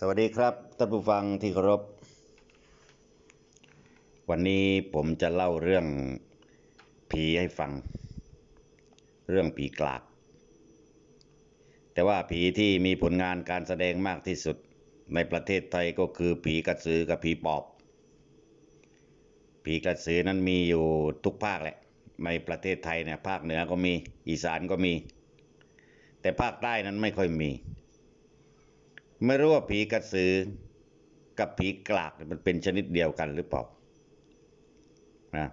สวัสดีครับท่านผู้ฟังที่เคารพ วันนี้ผมจะเล่าเรื่องผีให้ฟัง เรื่องผีกลาก แต่ว่าผีที่มีผลงานการแสดงมากที่สุดในประเทศไทยก็คือผีกระสือกับผีปอบ ผีกระสือนั้นมีอยู่ทุกภาคแหละ ในประเทศไทยเนี่ยภาคเหนือก็มีอีสานก็มี แต่ภาคใต้นั้นไม่ค่อยมี ไม่รู้ว่าผีกระสือกับผีกลากมันเป็นชนิดเดียวกันหรือเปล่านะ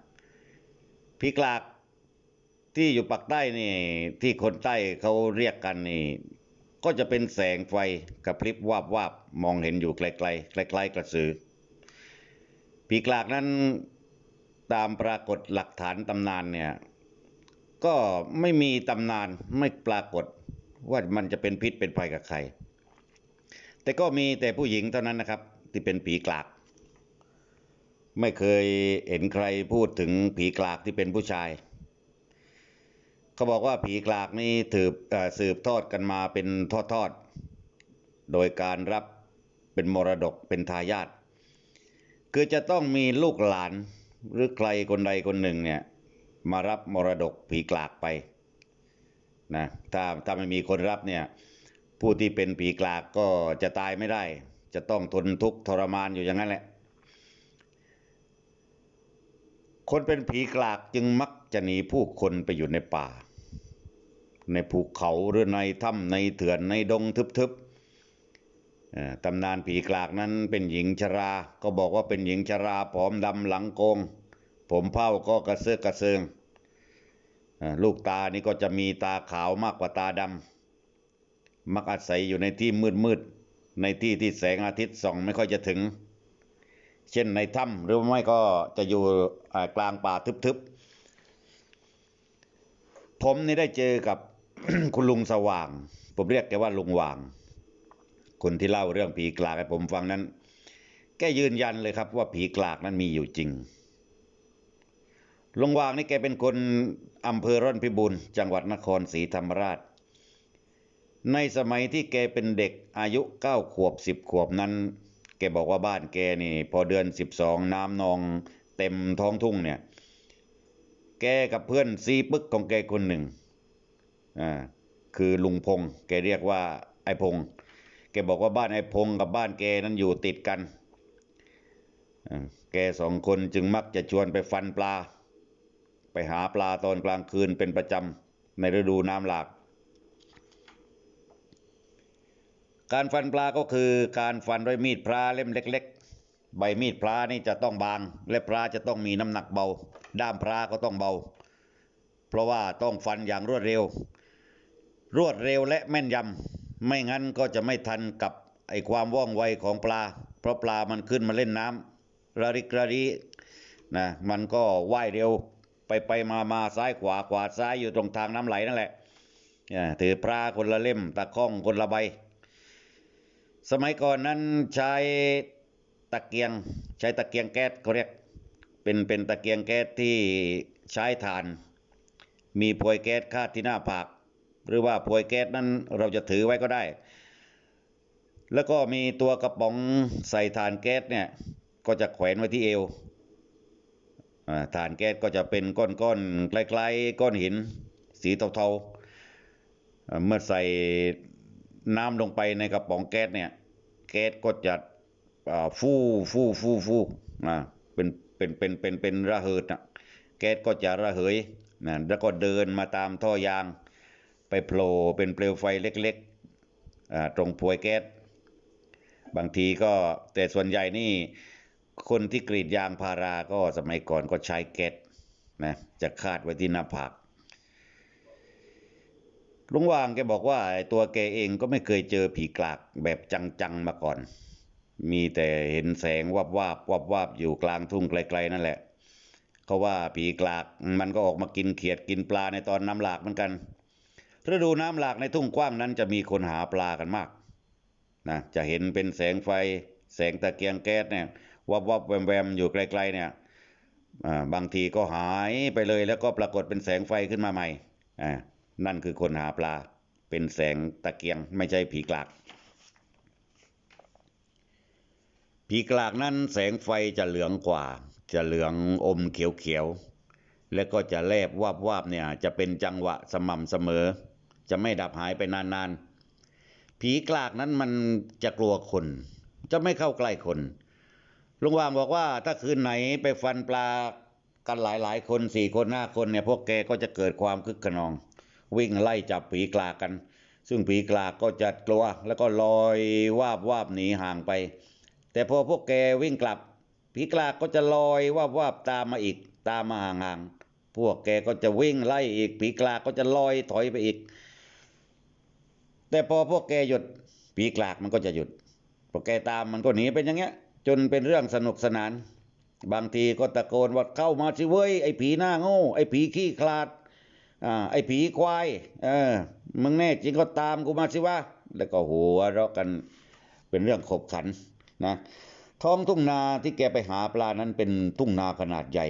ผีกลากที่อยู่ปากใต้นี่ ที่คนใต้เขาเรียกกันนี่ ก็จะเป็นแสงไฟกระพริบวาบวาบมองเห็นอยู่ไกลๆไกลๆกระสือผีกลากนั้นตามปรากฏหลักฐานตำนานเนี่ย ก็ไม่มีตำนานไม่ปรากฏว่ามันจะเป็นพิษเป็นภัยกับใคร แต่ก็มีแต่ผู้หญิงเท่านั้นนะครับ ที่เป็นผีกลาก ไม่เคยเห็นใครพูดถึงผีกลากที่เป็นผู้ชาย เขาบอกว่าผีกลากนี่ถือสืบทอดกันมาเป็นทอดๆ โดยการรับเป็นมรดกเป็นทายาทคือจะต้องมีลูกหลานหรือใครคนใดคนหนึ่งเนี่ยมารับมรดกผีกลากไปนะถ้าถ้าไม่มีคนรับเนี่ย ผู้ที่เป็นผีกลากก็จะตายไม่ได้ จะต้องทนทุกข์ทรมานอยู่อย่างนั้นแหละ คนเป็นผีกลากจึงมักจะหนีผู้คนไปอยู่ในป่า ในภูเขาหรือในถ้ำในเถื่อนในดงทึบๆตำนานผีกลากนั้นเป็นหญิงชรา ก็บอกว่าเป็นหญิงชราผอมดำหลังโกง ผมเผ้าก็กระเซาะกระเซิงลูกตานี่ก็จะมีตาขาวมากกว่าตาดำ มักอาศัยอยู่ในที่มืดมืดๆในที่ที่แสงอาทิตย์ส่องไม่ค่อยจะถึง เช่นในถ้ำหรือไม่ก็จะอยู่กลางป่าทึบๆ ผมนี่ได้เจอกับคุณลุงสว่าง ผมเรียกแกว่าลุงว่าง คนที่เล่าเรื่องผีกลากให้ผมฟังนั้น แกยืนยันเลยครับว่าผีกลากนั้นมีอยู่จริงลุงว่างนี่แกเป็นคนอำเภอร่อนพิบูลจังหวัดนครศรีธรรมราช ในสมัยที่แกเป็นเด็กอายุเก้าขวบสิบขวบนั้น แกบอกว่าบ้านแกนี่ พอเดือนสิบสองน้ำนองเต็มท้องทุ่งเนี่ย แกกับเพื่อนซีปึกของแกคนหนึ่งอ่าคือลุงพงษ์แกเรียกว่าไอ้พงษ์แกบอกว่าบ้านไอ้พงษ์กับบ้านแกนั้นอยู่ติดกัน แกสองคนจึงมักจะชวนไปฟันปลา ไปหาปลาตอนกลางคืนเป็นประจำในฤดูน้ำหลาก การฟันปลาก็คือการฟันด้วยมีดพระเล่มเล็ก ๆ ใบมีดพระนี่จะต้องบาง และพระจะต้องมีน้ำหนักเบา ด้ามพระก็ต้องเบา เพราะว่าต้องฟันอย่างรวดเร็ว รวดเร็วและแม่นยำไม่งั้นก็จะไม่ทันกับไอความว่องไวของปลา เพราะปลามันขึ้นมาเล่นน้ำระริกระรีนะมันก็ว่ายเร็วไปไปมามาซ้ายขวาขวาซ้ายอยู่ตรงทางน้ำไหลนั่นแหละอ่ถือปลาคนละเล่มตะข้องคนละใบ สมัยก่อนนั้นใช้ตะเกียงใช้ตะเกียงแก๊สเขาเรียกเป็นเป็นตะเกียงแก๊สที่ใช้ถ่าน มีพวยแก๊สคาดที่หน้าผาก หรือว่าพวยแก๊สนั้นเราจะถือไว้ก็ได้ แล้วก็มีตัวกระป๋องใส่ถ่านแก๊สเนี่ยก็จะแขวนไว้ที่เอวอ่าถ่านแก๊สก็จะเป็นก้อนๆคล้ายๆก้อนหิน สีเทาๆเมื่อใส่ น้ำลงไปในกระป๋องแก๊สเนี่ย แก๊สก็จะฟู่ฟู่ฟู่ฟู่อ่าเป็นเป็นเป็นเป็นเป็นระเหิดนะแก๊สก็จะระเหยนะแล้วก็เดินมาตามท่อยาง ไปโผล่เป็นเปลวไฟเล็กๆตรงพวยแก๊สบางทีก็แต่ส่วนใหญ่นี่คนที่กรีดยางพาราก็สมัยก่อนก็ใช้แก๊สนะจะคาดไว้ที่หน้าผาก ลุงวางแกบอกว่าไอ้ตัวแกเองก็ไม่เคยเจอผีกลากแบบจังๆมาก่อน มีแต่เห็นแสงวับวาบวับวาบอยู่กลางทุ่งไกลๆนั่นแหละเขาว่าผีกลากมันก็ออกมากินเขียดกินปลาในตอนน้ำหลากเหมือนกันฤดูน้ำหลากในทุ่งกว้างนั้นจะมีคนหาปลากันมากนะจะเห็นเป็นแสงไฟ แสงตะเกียงแก๊สเนี่ยวับวับแวมแวมอยู่ไกลๆเนี่ยบางทีก็หายไปเลยแล้วก็ปรากฏเป็นแสงไฟขึ้นมาใหม่อ่า นั่นคือคนหาปลา เป็นแสงตะเกียงไม่ใช่ผีกลาก ผีกลากนั้นแสงไฟจะเหลืองกว่า จะเหลืองอมเขียวๆ และก็จะแลบวาบวาบเนี่ยจะเป็นจังหวะสม่ำเสมอ จะไม่ดับหายไปนานๆ ผีกลากนั้นมันจะกลัวคน จะไม่เข้าใกล้คนลุงวางบอกว่าถ้าคืนไหนไปฟันปลากันหลายๆ คนสี่คนห้าคนเนี่ยพวกแกก็จะเกิดความคึกขนอง วิ่งไล่จับผีกลากัน ซึ่งผีกลาก็จะกลัวแล้วก็ลอยวาบวาบหนีห่างไป แต่พอพวกแกวิ่งกลับ ผีกลากก็จะลอยวาบวาบตามมาอีกตามมาห่างๆพวกแกก็จะวิ่งไล่อีกผีกลากก็จะลอยถอยไปอีก แต่พอพวกแกหยุดผีกลากมันก็จะหยุดพวกแกตามมันก็หนีเป็นอย่างเงี้ย จนเป็นเรื่องสนุกสนานบางทีก็ตะโกนว่าเข้ามาสิเว้ยไอ้ผีหน้าโง่ไอ้ผีขี้คลาด อ่าไอ้ผีควายเออมึงแน่จริงก็ตามกูมาสิวะแล้วก็หัวเราะกันเป็นเรื่องขบขันนะท้องทุ่งนาที่แกไปหาปลานั้นเป็นทุ่งนาขนาดใหญ่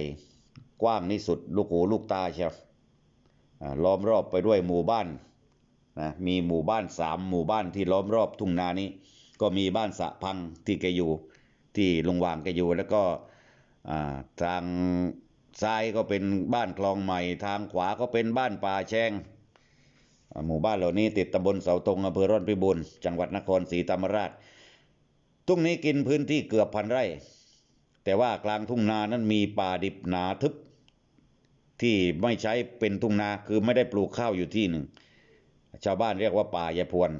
กว้างที่สุดลูกหูลูกตาเชียวอ่าล้อมรอบไปด้วยหมู่บ้านนะมีหมู่บ้านสามหมู่บ้านที่ล้อมรอบทุ่งนานี้ ก็มีบ้านสะพังที่แกอยู่ที่ลุงวางแกอยู่ แล้วก็อ่าทาง ซ้ายก็เป็นบ้านคลองใหม่ ทางขวาก็เป็นบ้านป่าแชงหมู่บ้านเหล่านี้ติดตำบลเสาตรงอำเภอร่อนพิบูลจังหวัดนครศรีธรรมราช ทุ่งนี้กินพื้นที่เกือบพันไร่ แต่ว่ากลางทุ่งนานั้นมีป่าดิบหนาทึบ ที่ไม่ใช้เป็นทุ่งนาคือไม่ได้ปลูกข้าวอยู่ที่หนึ่ง ชาวบ้านเรียกว่าป่ายายพวน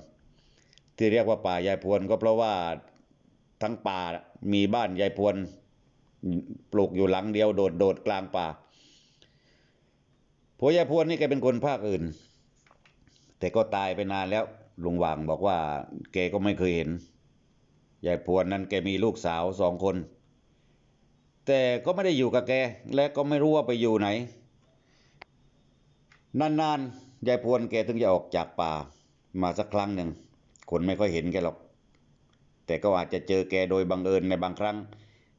ที่เรียกว่าป่ายายพวนก็เพราะว่าทั้งป่ามีบ้านยายพวน ปลูกอยู่หลังเดียวโดดโดดกลางป่าผัวยายพวนนี่แกเป็นคนภาคอื่น แต่ก็ตายไปนานแล้วลุงหว่างบอกว่าแกก็ไม่เคยเห็นยายพวนนั้นแกมีลูกสาวสองคน แต่ก็ไม่ได้อยู่กับแก และก็ไม่รู้ว่าไปอยู่ไหน นานๆยายพวนแกถึงจะออกจากป่า มาสักครั้งหนึ่งคนไม่ค่อยเห็นแกหรอก แต่ก็อาจจะเจอแกโดยบังเอิญในบางครั้ง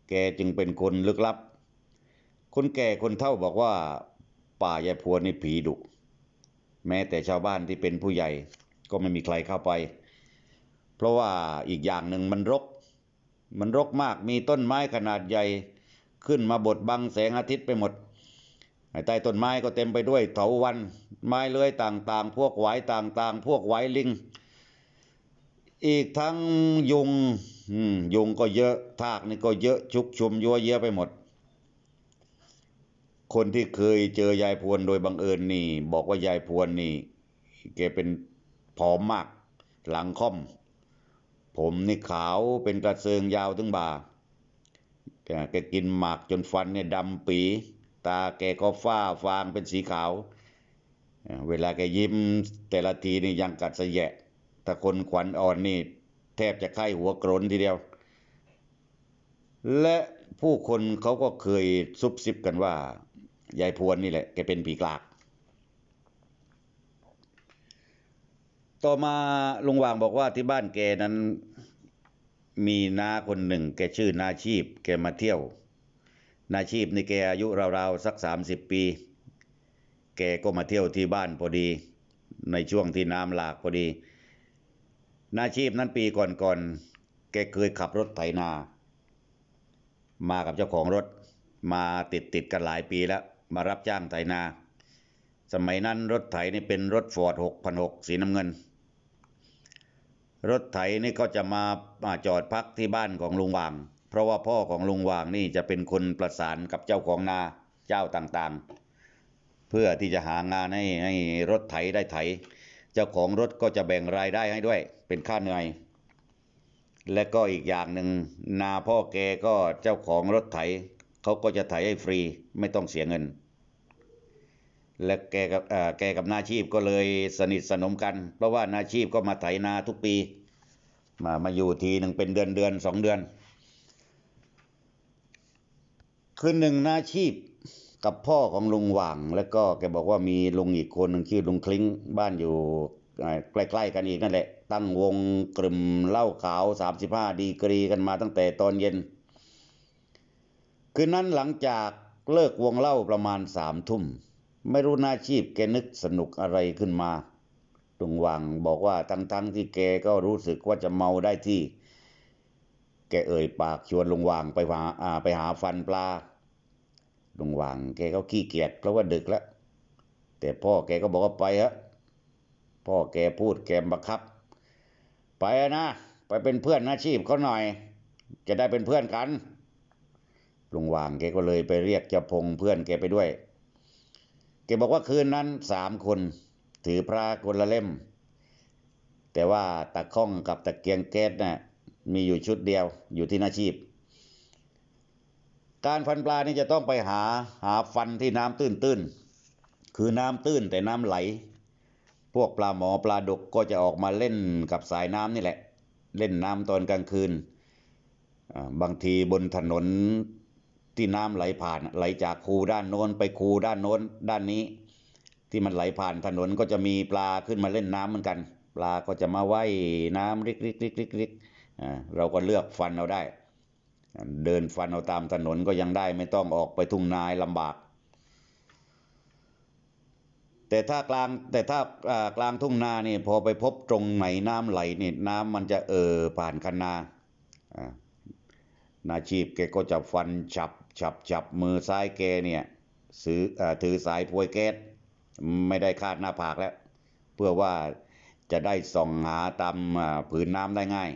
แกจึงเป็นคนลึกลับ คนแก่คนเฒ่าบอกว่า ป่ายายพวนนี่ผีดุ แม้แต่ชาวบ้านที่เป็นผู้ใหญ่ก็ไม่มีใครเข้าไป เพราะว่าอีกอย่างหนึ่งมันรก มันรกมากมีต้นไม้ขนาดใหญ่ขึ้นมาบดบังแสงอาทิตย์ไปหมดใต้ต้นไม้ก็เต็มไปด้วยเถาวัน ไม้เลื้อยต่างๆ พวกไหวต่างๆ พวกไหวลิง อีกทั้งยุง ยุงก็เยอะ ทากนี่ก็เยอะชุกชุมยัวเยอะไปหมด คนที่เคยเจอยายพวนโดยบังเอิญนี่ บอกว่ายายพวนนี่แกเป็นผอมมาก หลังค่อม ผมนี่ขาวเป็นกระเซิงยาวถึงบ่าแกกินหมากจนฟันเนี่ยดำปี ตาแกก็ฝ้าฟางเป็นสีขาว เวลาแกยิ้มแต่ละทีนี่ยังกัดสะแยะถ้าคนขวัญอ่อนนี่ แทบจะไข้หัวกรนทีเดียว และผู้คนเขาก็เคยซุบซิบกันว่ายายพวนนี่แหละแกเป็นผีกลาก ต่อมาลุงวางบอกว่าที่บ้านแกนั้นมีน้าคนหนึ่ง แกชื่อนาชีพ แกมาเที่ยว นาชีพนี่แกอายุราวๆสักสามสิบปี แกก็มาเที่ยวที่บ้านพอดี ในช่วงที่น้ำหลากพอดี นาชีพนั้นปีก่อนๆ แกเคยขับรถไถนา มากับเจ้าของรถ มาติดติดๆกันหลายปีแล้ว มารับจ้างไถนา สมัยนั้นรถไถนี่เป็นรถฟอร์ดหกพันหกสีน้ำเงิน รถไถนี่ก็จะมามาจอดพักที่บ้านของลุงวาง เพราะว่าพ่อของลุงวางนี่จะเป็นคนประสานกับเจ้าของนาเจ้าต่างๆ เพื่อที่จะหางานให้ให้รถไถได้ไถ เจ้าของรถก็จะแบ่งรายได้ให้ด้วย เป็นค่าเหนื่อย และก็อีกอย่างหนึ่งนาพ่อแกก็เจ้าของรถไถเขาก็จะไถให้ฟรีไม่ต้องเสียเงิน และแกกับแกกับนาชีพก็เลยสนิทสนมกัน เพราะว่านาชีพก็มาไถนาทุกปี มามาอยู่ทีหนึ่งเป็นเดือนเดือนสองเดือนคืนหนึ่งนาชีพ กับพ่อของลุงหว่างแล้วก็แกบอกว่ามีลุงอีกคนหนึ่งชื่อลุงคลิ้งบ้านอยู่ใกล้ๆกันอีกนั่นแหละ ตั้งวงกลุ่มเหล้าขาวสามสิบห้าดีกรีกันมาตั้งแต่ตอนเย็น คืนนั้นหลังจากเลิกวงเล่าประมาณสามทุ่ม ไม่รู้นาชีพแกนึกสนุกอะไรขึ้นมาลุงหว่างบอกว่าทั้งๆทที่แกก็รู้สึกว่าจะเมาได้ที่ แกเอ่ยปากชวนลุงหวางไปหาไปหาฟันปลา ลุงวางแกก็ขี้เกียจเพราะว่าดึกแล้ว แต่พ่อแกก็บอกว่าไปฮะพ่อแกพูดแกบังคับ ไปนะ ไปเป็นเพื่อนอาชีพเขาหน่อย จะได้เป็นเพื่อนกันลุงวางแกก็เลยไปเรียกเจ้าพงเพื่อนแกไปด้วยแกบอกว่าคืนนั้นสามคนถือพระคนละเล่ม แต่ว่าตะข้องกับตะเกียงแก๊สน่ะมีอยู่ชุดเดียวอยู่ที่นาชีพ การฟันปลานี่จะต้องไปหาหาฟันที่น้ำตื้นๆ คือน้ำตื้นแต่น้ำไหล พวกปลาหมอปลาดุกก็จะออกมาเล่นกับสายน้ำนี่แหละ เล่นน้ำตอนกลางคืน บางทีบนถนนที่น้ำไหลผ่านไหลจากคูด้านโน้นไปคูด้านโน้นด้านนี้ ที่มันไหลผ่านถนนก็จะมีปลาขึ้นมาเล่นน้ำเหมือนกัน ปลาก็จะมาว่ายน้ำริกริกริกริกริกเราก็เลือกฟันเอาได้ เดินฟันเอาตามถนนก็ยังได้ไม่ต้องออกไปทุ่งนาลำบาก แต่ถ้ากลางแต่ถ้ากลางทุ่งนานี่พอไปพบตรงไหนน้ำไหลนี่น้ำมันจะเออผ่านคันนาอ่านาชีพแกก็จะฟันฉับฉับฉับมือซ้ายแกเนี่ยซื้ออถือสายพวยแก๊สไม่ได้คาดหน้าผากแล้ว เพื่อว่าจะได้ส่องหาตามผืนน้ำได้ง่าย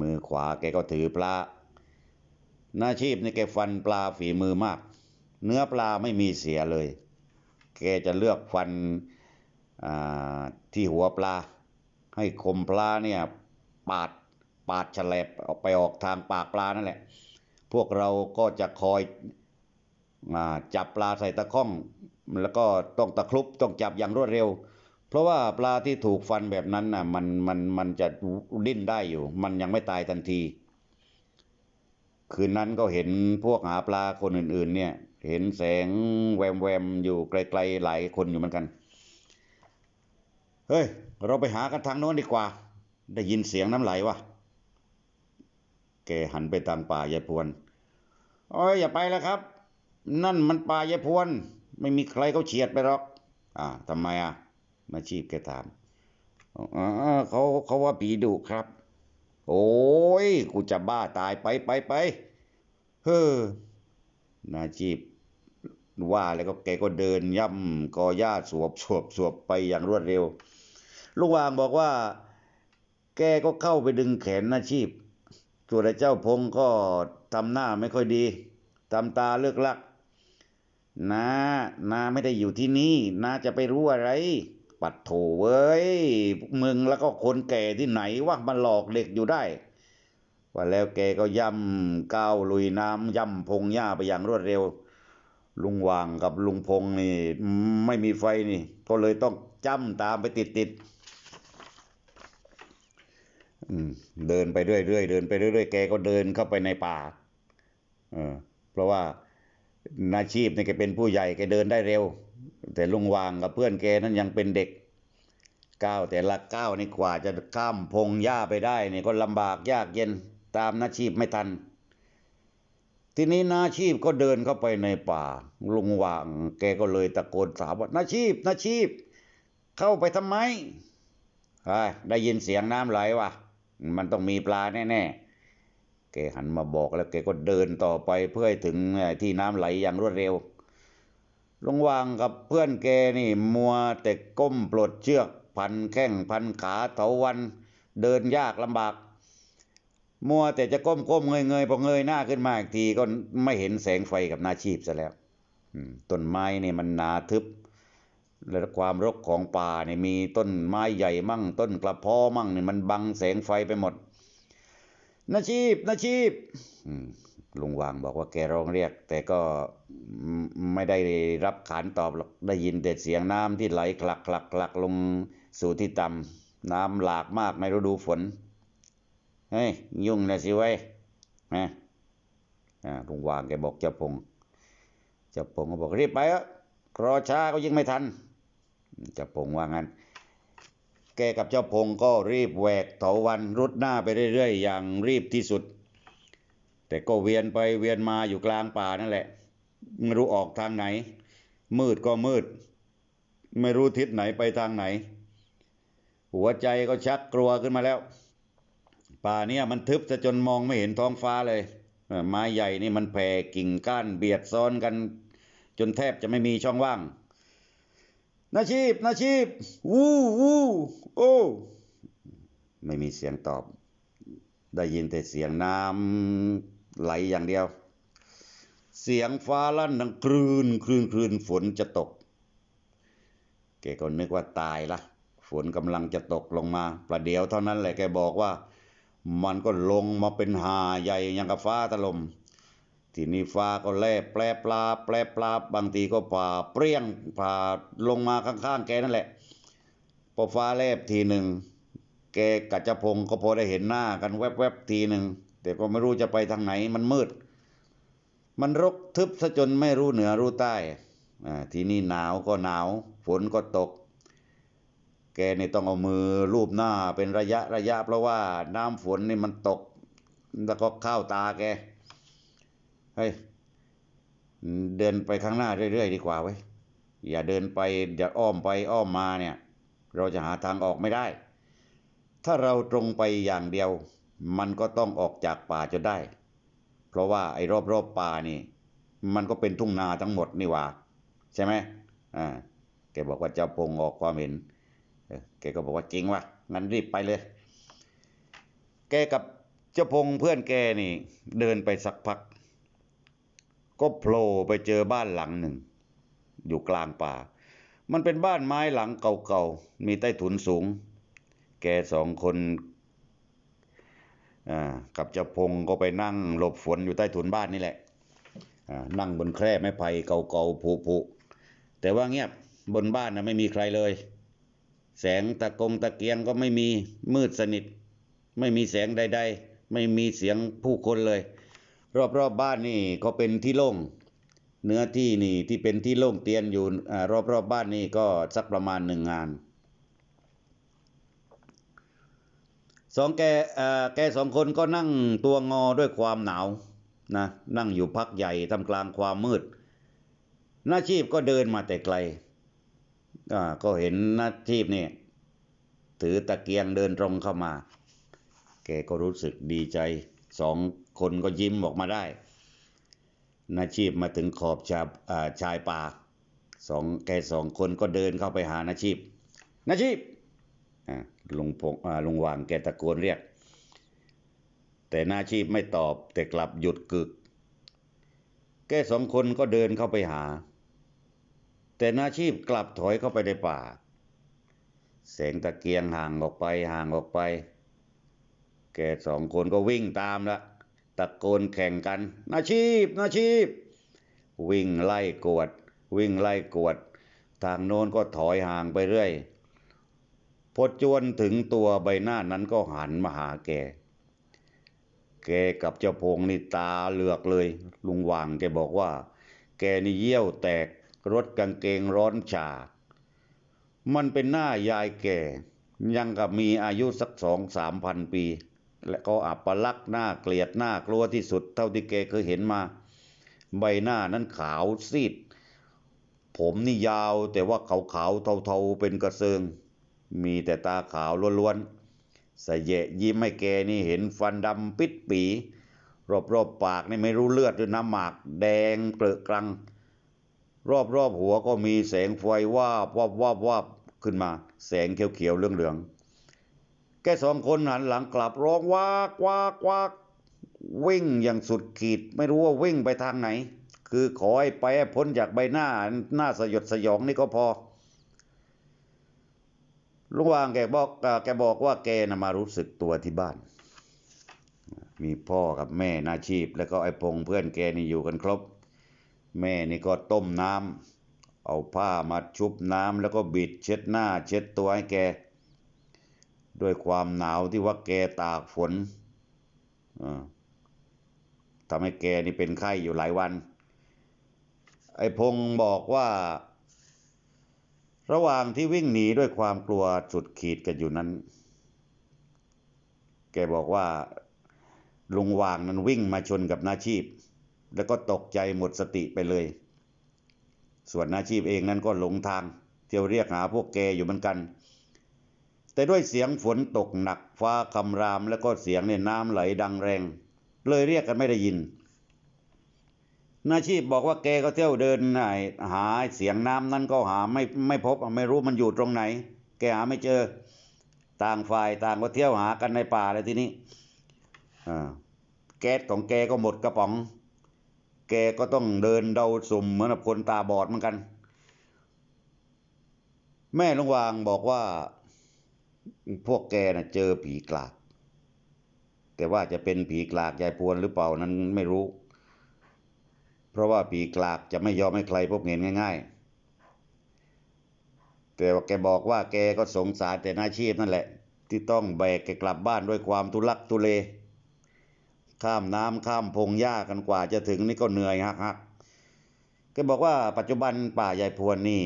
มือขวาแกก็ถือปลา นาชีพนี่แกฟันปลาฝีมือมาก เนื้อปลาไม่มีเสียเลย แกจะเลือกฟันอ่าที่หัวปลา ให้คมปลาเนี่ยปาดปาดฉลบออกไปออกทางปากปลานั่นแหละ พวกเราก็จะคอยอาจับปลาใส่ตะข้อง แล้วก็ต้องตะครุบต้องจับอย่างรวดเร็ว เพราะว่าปลาที่ถูกฟันแบบนั้นน่ะมันมันมันจะดิ้นได้อยู่ มันยังไม่ตายทันที คืนนั้นก็เห็นพวกหาปลาคนอื่นๆ เนี่ย เห็นแสงแวมๆอยู่ไกลๆหลายคนอยู่เหมือนกัน เฮ้ย เราไปหากันทางโน้นดีกว่า ได้ยินเสียงน้ำไหลวะแกหันไปทางป่ายายพวนโอ้ยอย่าไปแล้วครับ นั่นมันป่ายายพวน ไม่มีใครเขาเฉียดไปหรอก อ่าทำไมอะมาชีพแกถามอ๋อเขาเขาว่าผีดุครับ โอ้ย กูจะบ้าตายไปไปไปเฮ้อนาจีบว่าแล้วก็แกก็เดินย่ำกอหญ้าสวบสวบสวบไปอย่างรวดเร็ว ลูกวางบอกว่า แกก็เข้าไปดึงแขนนาชีพส่วนเจ้าพงก็ทำหน้าไม่ค่อยดีทำตาเลือกลักนานาไม่ได้อยู่ที่นี่นาจะไปรู้อะไร ปัดโถเว้ยมึงแล้วก็คนแก่ที่ไหนว่ามาหลอกเด็กอยู่ได้ ว่าแล้วแกก็ย่ำก้าวลุยน้ำย่ำพงหญ้าไปอย่างรวดเร็ว ลุงวางกับลุงพงนี่ ไม่มีไฟนี่ ก็เลยต้องจ้ำตามไปติดติดๆเดินไปเรื่อยๆเดินไปเรื่อยๆแกก็เดินเข้าไปในป่าเออเพราะว่านาชีพเนี่ยแกเป็นผู้ใหญ่แกเดินได้เร็ว แต่ลุงวางกับเพื่อนแกนั้นยังเป็นเด็กก้าวแต่ละก้าวนี่กว่าจะข้ามพงหญ้าไปได้นี่ก็ลำบากยากเย็นตามนาชีพไม่ทัน ทีนี้นาชีพก็เดินเข้าไปในป่า ลุงวางแกก็เลยตะโกนถามว่านาชีพนาชีพ เข้าไปทำไมได้ยินเสียงน้ำไหลวะมันต้องมีปลาแน่ๆแกหันมาบอกแล้วแกก็เดินต่อไปเพื่อให้ถึงที่น้ำไหลอย่างรวดเร็ว ลุงวางกับเพื่อนแกนี่มัวแต่ก้มปลดเชือก พันแข้งพันขาเถาวัน เดินยากลำบาก มัวแต่จะก้มก้มเงยเงยพอเงยหน้าขึ้นมาอีกทีก็ไม่เห็นแสงไฟกับนาชีพซะแล้วต้นไม้นี่มันหนาทึบ และความรกของป่าเนี่ยมีต้นไม้ใหญ่มั่ง ต้นกระเพาะมั่งเนี่ยมันบังแสงไฟไปหมดนาชีพนาชีพ ลุงวางบอกว่าแกร้องเรียก แต่ก็ไม่ได้รับขานตอบหรอกได้ยินแต่เสียงน้ำที่ไหลคลักคลักคลักลงสู่ที่ต่ำน้ำหลากมากในฤดูฝนเฮ้ยยุ่งนะสิไว้ฮะอ่าลุงวางแกบอกเจ้าพงเจ้าพงก็บอกรีบไปอะรอช้าก็ยิ่งไม่ทันเจ้าพงว่างั้นแกกับเจ้าพงก็รีบแหวกเถาวันรุดหน้าไปเรื่อยๆ อย่างรีบที่สุด แต่ก็เวียนไปเวียนมาอยู่กลางป่านั่นแหละ ไม่รู้ออกทางไหน มืดก็มืด ไม่รู้ทิศไหนไปทางไหน หัวใจก็ชักกลัวขึ้นมาแล้ว ป่าเนี่ยมันทึบจะจนมองไม่เห็นท้องฟ้าเลยไม้ใหญ่นี่มันแผ่กิ่งก้านเบียดซ้อนกัน จนแทบจะไม่มีช่องว่างนาชีพนาชีพ วู้วู้โอ้ไม่มีเสียงตอบ ได้ยินแต่เสียงน้ำ ไหลอย่างเดียว เสียงฟ้าลั่นดังคลืนคลืนคลืนฝนจะตกแกก็นึกว่าตายละฝนกำลังจะตกลงมาประเดี๋ยวเท่านั้นแหละแกบอกว่า มันก็ลงมาเป็นหาใหญ่อย่างกับฟ้าถล่มทีนี้ฟ้าก็แลบแปรปลาแปรปลาบางทีก็ผ่าเปรี้ยงผ่าลงมาข้างๆแกนั่นแหละพอฟ้าแลบทีหนึ่งแกกัจจพงศ์ก็พอได้เห็นหน้ากันแวบๆทีหนึ่ง แต่ก็ไม่รู้จะไปทางไหนมันมืด มันรกทึบซะจนไม่รู้เหนือรู้ใต้ทีนี้หนาวก็หนาว ฝนก็ตก แกนี่ต้องเอามือลูบหน้าเป็นระยะระยะ เพราะว่าน้ำฝนนี่มันตก แล้วก็เข้าตาแกเฮ้ยเดินไปข้างหน้าเรื่อยๆดีกว่าเว้ยอย่าเดินไปอย่าอ้อมไปอ้อมมาเนี่ย เราจะหาทางออกไม่ได้ ถ้าเราตรงไปอย่างเดียว มันก็ต้องออกจากป่าจนได้ เพราะว่าไอ้รอบๆป่านี่ มันก็เป็นทุ่งนาทั้งหมดนี่หว่า ใช่ไหมอ่าแกบอกว่าเจ้าพงออกความเห็นเออแกก็บอกว่าจริงว่ะงั้นรีบไปเลย แกกับเจ้าพงเพื่อนแกนี่เดินไปสักพัก ก็โผล่ไปเจอบ้านหลังหนึ่ง อยู่กลางป่า มันเป็นบ้านไม้หลังเก่าๆ มีใต้ถุนสูง แกสองคน กับเจ้าพงก็ไปนั่งหลบฝนอยู่ใต้ถุนบ้านนี่แหละนั่งบนแคร่ไม้ไผ่เก่าๆผุๆแต่ว่าเงียบบนบ้านนะไม่มีใครเลย แสงตะกงตะเกียงก็ไม่มีมืดสนิท ไม่มีแสงใด ๆ ไม่มีเสียงผู้คนเลย รอบๆบบ้านนี่ก็เป็นที่โล่งเนื้อที่นี่ที่เป็นที่โล่งเตียนอยู่อรอบๆบบ้านนี่ก็สักประมาณหนึ่งงาน สองแกเอ่อแกสองคนก็นั่งตัวงอด้วยความหนาวนะนั่งอยู่พักใหญ่ทำกลางความมืดนาชีพก็เดินมาแต่ไกลก็เห็นนาชีพนี่ถือตะเกียงเดินตรงเข้ามา แกก็รู้สึกดีใจสองคนก็ยิ้มออกมาได้นาชีพมาถึงขอบชาอ่าชายป่าสองแกสองคนก็เดินเข้าไปหานาชีพนาชีพ ลุงพงลุงวางแกตะโกนเรียก แต่นาชีพไม่ตอบแต่กลับหยุดกึก แกสองคนก็เดินเข้าไปหา แต่นาชีพกลับถอยเข้าไปในป่าแสงตะเกียงห่างออกไปห่างออกไป แกสองคนก็วิ่งตามละตะโกนแข่งกัน นาชีพนาชีพ วิ่งไล่กวด วิ่งไล่กวด ทางโน้นก็ถอยห่างไปเรื่อย พอจวนถึงตัวใบหน้านั้นก็หันมาหาแก แกกับเจ้าพงนี่ตาเหลือกเลย ลุงวางแกบอกว่า แกนี่เยี่ยวแตกรถกางเกงร้อนชา มันเป็นหน้ายายแก่ ยังกับมีอายุสักสองสามพันปี และก็อับปลักหน้าเกลียดหน้ากลัวที่สุดเท่าที่แกเคยเห็นมา ใบหน้านั้นขาวซีด ผมนี่ยาวแต่ว่าขาวๆเทาๆเป็นกระเซิง มีแต่ตาขาวล้วนๆสเยะยิ้มให้แกนี่เห็นฟันดำปิดปีรอบๆปากนี่ไม่รู้เลือดหรือน้ำหมากแดงเกลอะกลัง รอบๆหัวก็มีแสงไฟวาบวาบวาบวาบขึ้นมา แสงเขียวๆเหลืองๆแกสองคนหันหลังกลับร้องวากวากวากวิ่งอย่างสุดขีด ไม่รู้ว่าวิ่งไปทางไหน คือขอให้ไปให้พ้นจากใบหน้าหน้าสยดสยองนี่ก็พอ ลุงวางแกบอกแกบอกว่าแกนะมารู้สึกตัวที่บ้าน มีพ่อกับแม่นาชีพ แล้วก็ไอ้พงเพื่อนแกนี่อยู่กันครบ แม่นี่ก็ต้มน้ำเอาผ้ามาชุบน้ำแล้วก็บิดเช็ดหน้าเช็ดตัวให้แก ด้วยความหนาวที่ว่าแกตากฝนทำให้แกนี่เป็นไข้อยู่หลายวัน ไอ้พงบอกว่า ระหว่างที่วิ่งหนีด้วยความกลัวสุดขีดกันอยู่นั้น แกบอกว่าลุงวางนั้นวิ่งมาชนกับนาชีพ แล้วก็ตกใจหมดสติไปเลย ส่วนนาชีพเองนั้นก็หลงทางเที่ยวเรียกหาพวกแกอยู่เหมือนกัน แต่ด้วยเสียงฝนตกหนักฟ้าคำรามแล้วก็เสียงเนี่ยน้ำไหลดังแรง เลยเรียกกันไม่ได้ยิน นาชีพบอกว่าแกก็เที่ยวเดินหาเสียงน้ำนั้นก็หาไม่ไม่พบไม่รู้มันอยู่ตรงไหน แกหาไม่เจอต่างฝ่ายต่างก็เที่ยวหากันในป่าเลยทีนี้แก๊สของแกก็หมดกระป๋อง แกก็ต้องเดินเดาสุ่มเหมือนกับคนตาบอดเหมือนกัน แม่ลุงวางบอกว่า พวกแกน่ะเจอผีกลาก แต่ว่าจะเป็นผีกลากยายพวนหรือเปล่านั้นไม่รู้ ราะว่าผีกลากจะไม่ยอมให้ใครพบเห็นง่าย ๆ แต่ว่าแกบอกว่าแกก็สงสารแต่นาชีพนั่นแหละ ที่ต้องแบกแกกลับบ้านด้วยความทุลักทุเล ข้ามน้ำข้ามพงหญ้ากันกว่าจะถึงนี่ก็เหนื่อยฮักฮักแกบอกว่าปัจจุบันป่ายายพวนนี่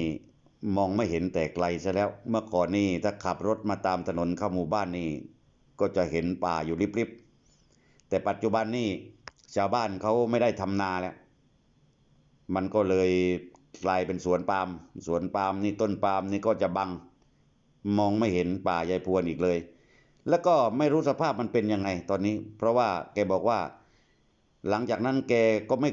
มองไม่เห็นแต่ไกลซะแล้ว เมื่อก่อนนี่ถ้าขับรถมาตามถนนเข้าหมู่บ้านนี่ ก็จะเห็นป่าอยู่ริบๆแต่ปัจจุบันนี่ชาวบ้านเขาไม่ได้ทำนาแล้ว มันก็เลยกลายเป็นสวนปาล์มสวนปาล์มนี่ต้นปาล์มนี่ก็จะบัง มองไม่เห็นป่ายายพวนอีกเลย แล้วก็ไม่รู้สภาพมันเป็นยังไงตอนนี้ เพราะว่าแกบอกว่า หลังจากนั้นแกก็ไม่เคย